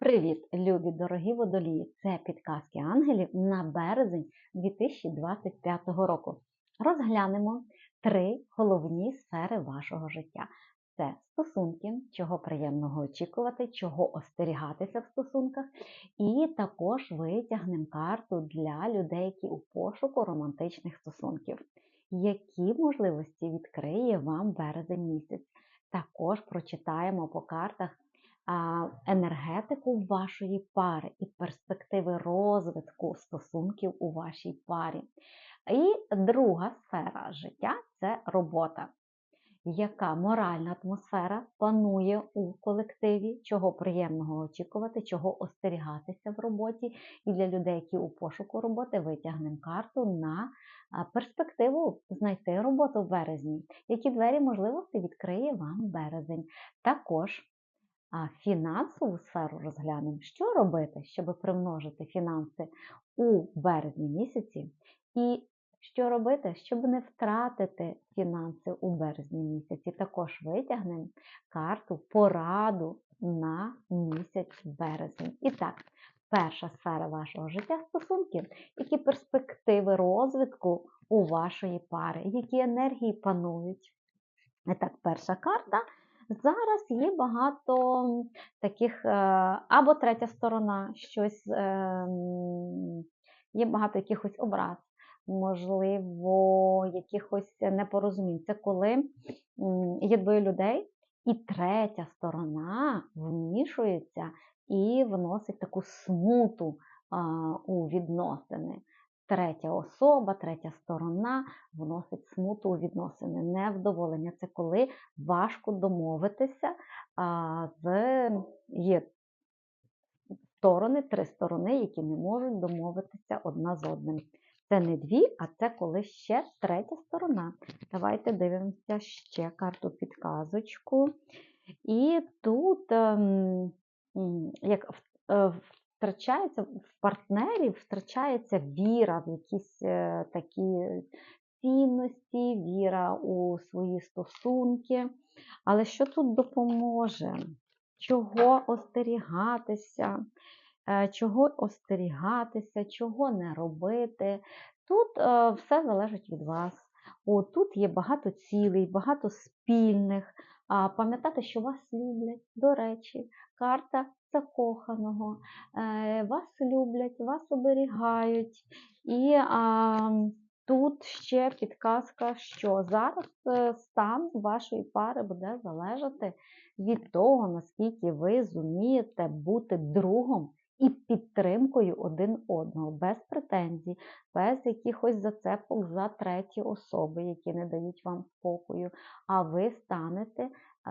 Привіт, любі дорогі водолії! Це підказки ангелів на березень 2025 року. Розглянемо три головні сфери вашого життя: це стосунки, чого приємного очікувати, чого остерігатися в стосунках, і також витягнемо карту для людей, які у пошуку романтичних стосунків. Які можливості відкриє вам березень місяць? Також прочитаємо по картах енергетику вашої пари і перспективи розвитку стосунків у вашій парі. І друга сфера життя це робота. Яка моральна атмосфера панує у колективі, чого приємного очікувати, чого остерігатися в роботі, і для людей, які у пошуку роботи, витягнемо карту на перспективу знайти роботу в березні, які двері можливості відкриє вам березень. Також а фінансову сферу розглянемо, що робити, щоб примножити фінанси у березні місяці, і що робити, щоб не втратити фінанси у березні місяці. Також витягнемо карту пораду на місяць березень. І так, перша сфера вашого життя стосунків, які перспективи розвитку у вашої пари, які енергії панують. І так, перша карта Зараз є багато таких, е, або третя сторона, щось ем, є багато якихось образ, можливо, якихось непорозумінь. Це коли є двоє людей, і третя сторона вмішується і вносить таку смуту у відносини третя особа, третя сторона вносить смуту у відносини, невдоволення. Це коли важко домовитися а, з є сторони, три сторони, які не можуть домовитися одна з одним. Це не дві, а це коли ще третя сторона. Давайте дивимося ще карту підказочку. І тут, ем, як в е, втрачається в партнерів, втрачається віра в якісь е, такі цінності, віра у свої стосунки. Але що тут допоможе? Чого остерігатися? Е, чого остерігатися, чого не робити. Тут е, все залежить від вас. О, Тут є багато цілей, багато спільних. Пам'ятати, що вас люблять, до речі, карта закоханого, е, вас люблять, вас оберігають. І а, тут ще підказка, що зараз е, стан вашої пари буде залежати від того, наскільки ви зумієте бути другом. І підтримкою один одного, без претензій, без якихось зацепок за треті особи, які не дають вам спокою. А ви станете е,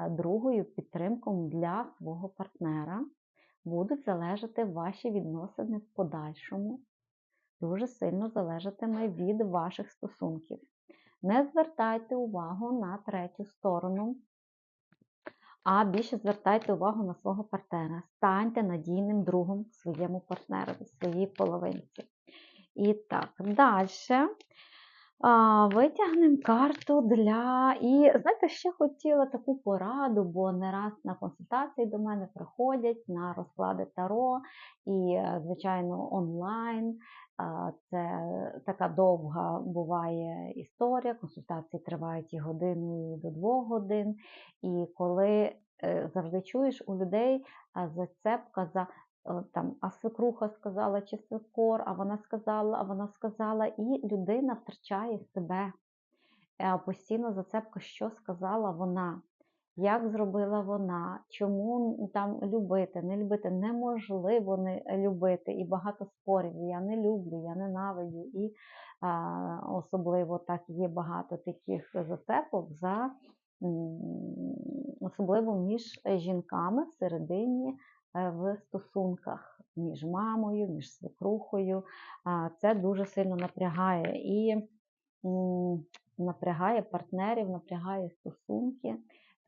другою підтримкою для свого партнера будуть залежати ваші відносини в подальшому, дуже сильно залежатиме від ваших стосунків. Не звертайте увагу на третю сторону, а більше звертайте увагу на свого партнера. Станьте надійним другом своєму партнерові, своїй половинці. І так, далі Витягнемо карту для. І, знаєте, ще хотіла таку пораду, бо не раз на консультації до мене приходять на розклади Таро і, е, звичайно, онлайн. Це така довга буває історія. Консультації тривають і годину до двох годин. І коли е, завжди чуєш у людей зацепка за Е, там, а свекруха сказала, чи свекор, а вона сказала, а вона сказала, і людина втрачає себе. Е, постійно зацепка, що сказала вона, як зробила вона, чому там любити, не любити, неможливо не любити. І багато спорів. Я не люблю, я ненавидю. І а, особливо так є багато таких зацепок за. Особливо між жінками всередині Е, в стосунках між мамою, між свекрухою. Це дуже сильно напрягає і напрягає партнерів, напрягає стосунки.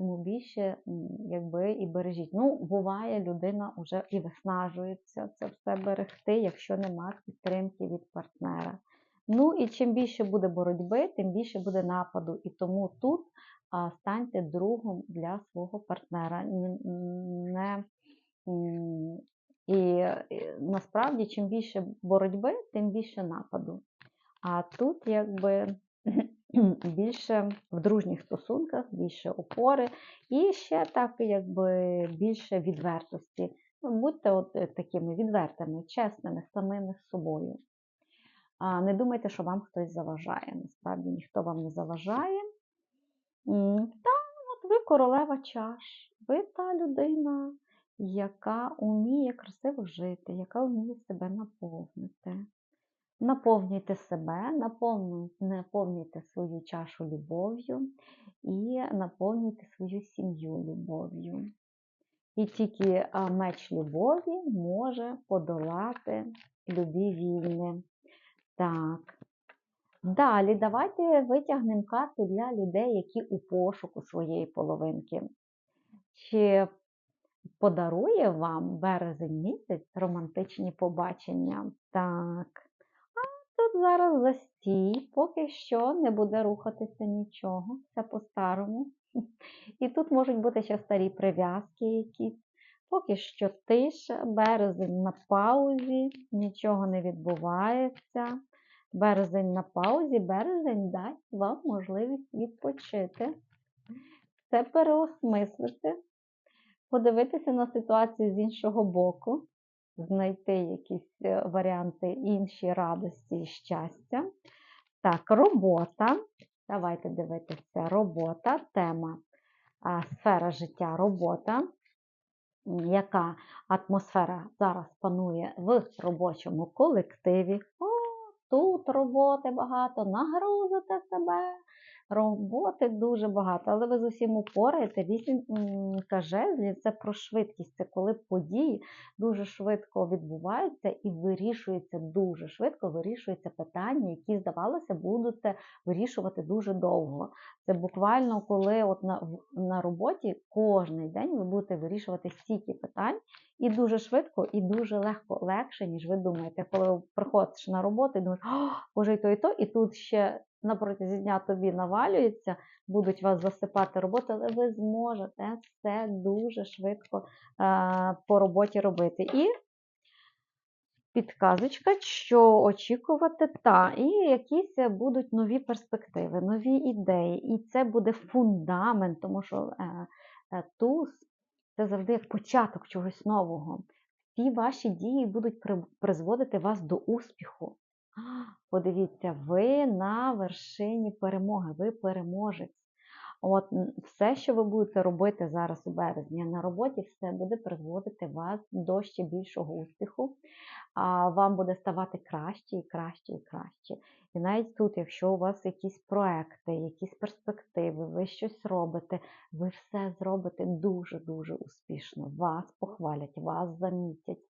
Тому більше якби і бережіть. Ну, буває, людина вже і виснажується це все берегти, якщо нема підтримки від партнера. Ну і чим більше буде боротьби, тим більше буде нападу. І тому тут станьте другом для свого партнера. Не І насправді, чим більше боротьби, тим більше нападу. А тут якби більше в дружніх стосунках, більше опори і ще так, якби більше відвертості. Ну, Будьте от е, такими відвертими, чесними, самими з собою. Не думайте, що вам хтось заважає. Насправді ніхто вам не заважає. Та от ви королева чаш, ви та людина, яка вміє красиво жити, яка вміє себе наповнити. Наповнюйте себе, наповнюйте, свою чашу любов'ю і наповнюйте свою сім'ю любов'ю. І тільки меч любові може подолати любі війни. Так. Далі давайте витягнемо карту для людей, які у пошуку своєї половинки. Чи подарує вам березень місяць романтичні побачення? Так. Тут зараз застій, поки що не буде рухатися нічого, все по-старому. І тут можуть бути ще старі прив'язки якісь. Поки що тиша, березень на паузі, нічого не відбувається. Березень на паузі, березень дасть вам можливість відпочити, все переосмислити, подивитися на ситуацію з іншого боку, знайти якісь е, варіанти інші радості і щастя. Так, робота. Давайте дивитися, робота, тема, сфера життя, робота. Яка атмосфера зараз панує в робочому колективі? О, тут роботи багато, нагрузите себе. Роботи дуже багато, але ви з усім упораєте. Вісімка жезлів це про швидкість. Це коли події дуже швидко відбуваються і вирішується дуже швидко, вирішуються питання, які, здавалося, будете вирішувати дуже довго. Це буквально коли от на, на роботі кожен день ви будете вирішувати стільки питань, і дуже швидко, і дуже легко, легше, ніж ви думаєте. Коли приходиш на роботу і думаєш, о, боже, і то, і то, і тут ще на протязі дня тобі навалюється, будуть вас засипати роботи, але ви зможете все дуже швидко е, по роботі робити. І підказочка, що очікувати, та, і якісь будуть нові перспективи, нові ідеї. І це буде фундамент, тому що е, е, туз це завжди як початок чогось нового. Ті ваші дії будуть призводити вас до успіху. Подивіться, ви на вершині перемоги, ви переможець. От все, що ви будете робити зараз у березні на роботі, все буде призводити вас до ще більшого успіху. А вам буде ставати краще і краще і краще. І навіть тут, якщо у вас якісь проекти, якісь перспективи, ви щось робите, ви все зробите дуже-дуже успішно. Вас похвалять, вас замітять.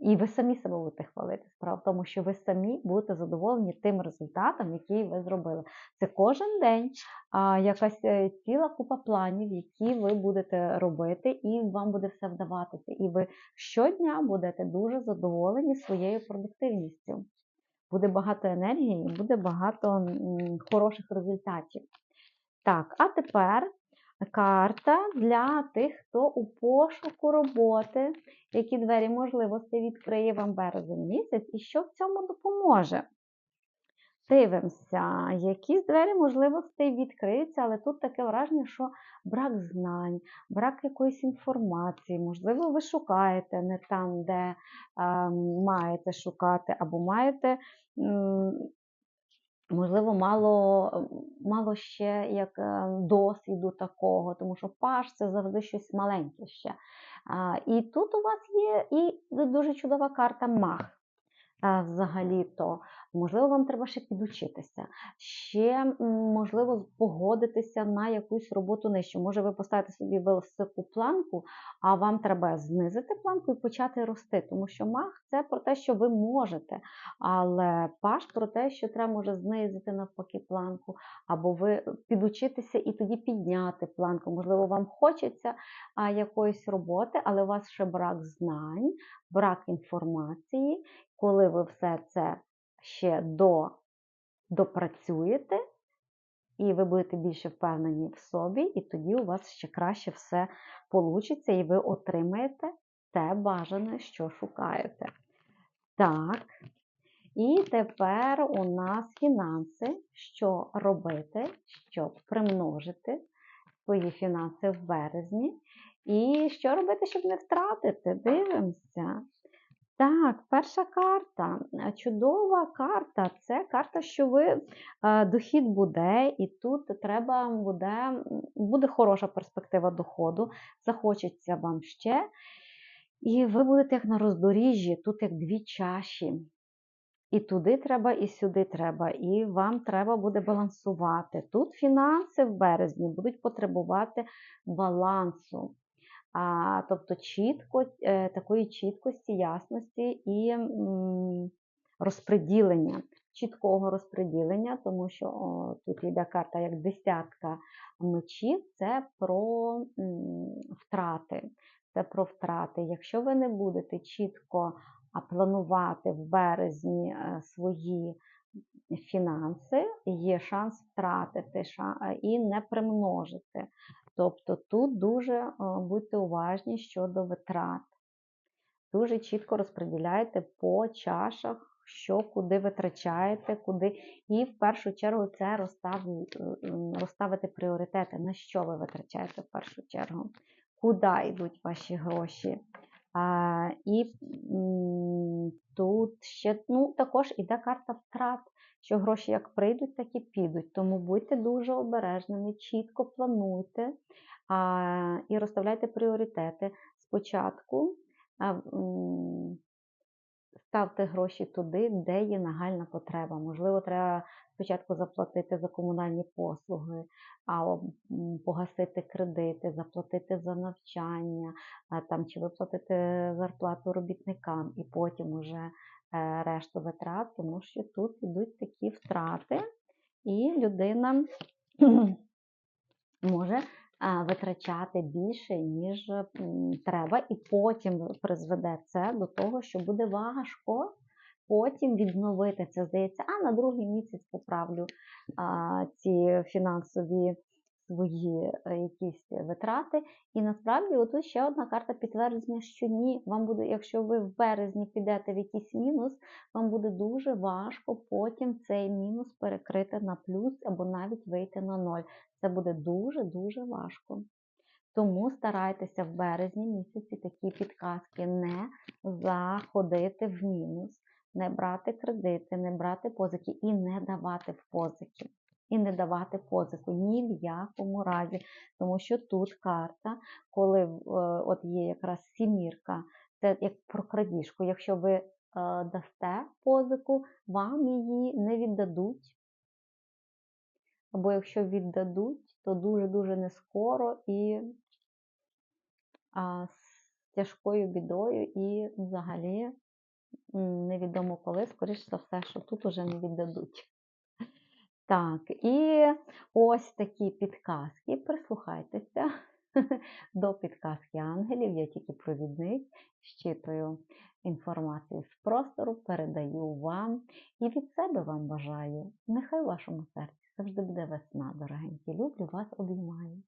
І ви самі себе будете хвалити. Справа в тому, що ви самі будете задоволені тим результатом, який ви зробили. Це кожен день а, якась е, ціла купа планів, які ви будете робити, і вам буде все вдаватися. І ви щодня будете дуже задоволені своєю продуктивністю. Буде багато енергії, буде багато хороших результатів. Так, а тепер карта для тих, хто у пошуку роботи, які двері можливостей відкриє вам березень місяць, і що в цьому допоможе. Дивимося, які двері можливостей відкриються, але тут таке враження, що брак знань, брак якоїсь інформації, можливо, ви шукаєте не там, де е, маєте шукати, або маєте, можливо, мало, мало ще як е, досвіду такого, тому що паш це завжди щось маленьке ще. І тут у вас є і дуже чудова карта мах. Взагалі-то, можливо, вам треба ще підучитися, ще можливо погодитися на якусь роботу нижчу. Може, ви поставите собі високу планку, а вам треба знизити планку і почати рости. Тому що мах це про те, що ви можете, але паш про те, що треба може знизити навпаки планку, або ви підучитися і тоді підняти планку. Можливо, вам хочеться якоїсь роботи, але у вас ще брак знань, брак інформації. Коли ви все це ще до, допрацюєте, і ви будете більше впевнені в собі, і тоді у вас ще краще все вийде, і ви отримаєте те бажане, що шукаєте. Так. І тепер у нас фінанси. Що робити, щоб примножити свої фінанси в березні. І що робити, щоб не втратити? Дивимося. Перша карта. Чудова карта. Це карта, що ви е, дохід буде, і тут треба буде, буде хороша перспектива доходу. Захочеться вам ще. І ви будете як на роздоріжжі, тут як дві чаші. І туди треба, і сюди треба, і вам треба буде балансувати. Тут фінанси в березні будуть потребувати балансу, а, тобто чітко, е, такої чіткості, ясності і розпреділення, чіткого розпреділення, тому що о, тут йде карта як десятка мечів, це про втрати. Це про втрати. Якщо ви не будете чітко планувати в березні е, свої фінанси, є шанс втратити і не примножити. Тобто тут дуже е, будьте уважні щодо витрат. Дуже чітко розподіляйте по чашах, що куди витрачаєте, куди. І в першу чергу це розставити пріоритети, на що ви витрачаєте в першу чергу, куди йдуть ваші гроші. А, І тут ще ну, також іде карта втрат, що гроші як прийдуть, так і підуть. Тому будьте дуже обережними, чітко плануйте а, і розставляйте пріоритети. Спочатку а, ставте гроші туди, де є нагальна потреба. Можливо, треба спочатку заплатити за комунальні послуги, а погасити кредити, заплатити за навчання, там, чи виплатити зарплату робітникам, і потім уже е, решту витрат, тому що тут йдуть такі втрати, і людина може витрачати більше, ніж треба, і потім призведе це до того, що буде важко потім відновити це. Здається, а на другий місяць поправлю а, ці фінансові свої е, якісь витрати. І насправді, отут ще одна карта підтвердження, що ні, вам буде, якщо ви в березні підете в якийсь мінус, вам буде дуже важко потім цей мінус перекрити на плюс або навіть вийти на ноль. Це буде дуже-дуже важко. Тому старайтеся в березні місяці такі підказки не заходити в мінус, не брати кредити, не брати позики і не давати позики. І не давати позику ні в якому разі. Тому що тут карта, коли е, от є якраз сімірка, це як про крадіжку. Якщо ви е, дасте позику, вам її не віддадуть. Або якщо віддадуть, то дуже-дуже не скоро і а, з тяжкою бідою, і взагалі невідомо коли, скоріш за все, що тут уже не віддадуть. Так, і ось такі підказки. Прислухайтеся до підказки ангелів. Я тільки провідник, щитую інформацію з простору, передаю вам і від себе вам бажаю. Нехай в вашому серці завжди буде весна, дорогенькі. Люблю вас, обіймаю.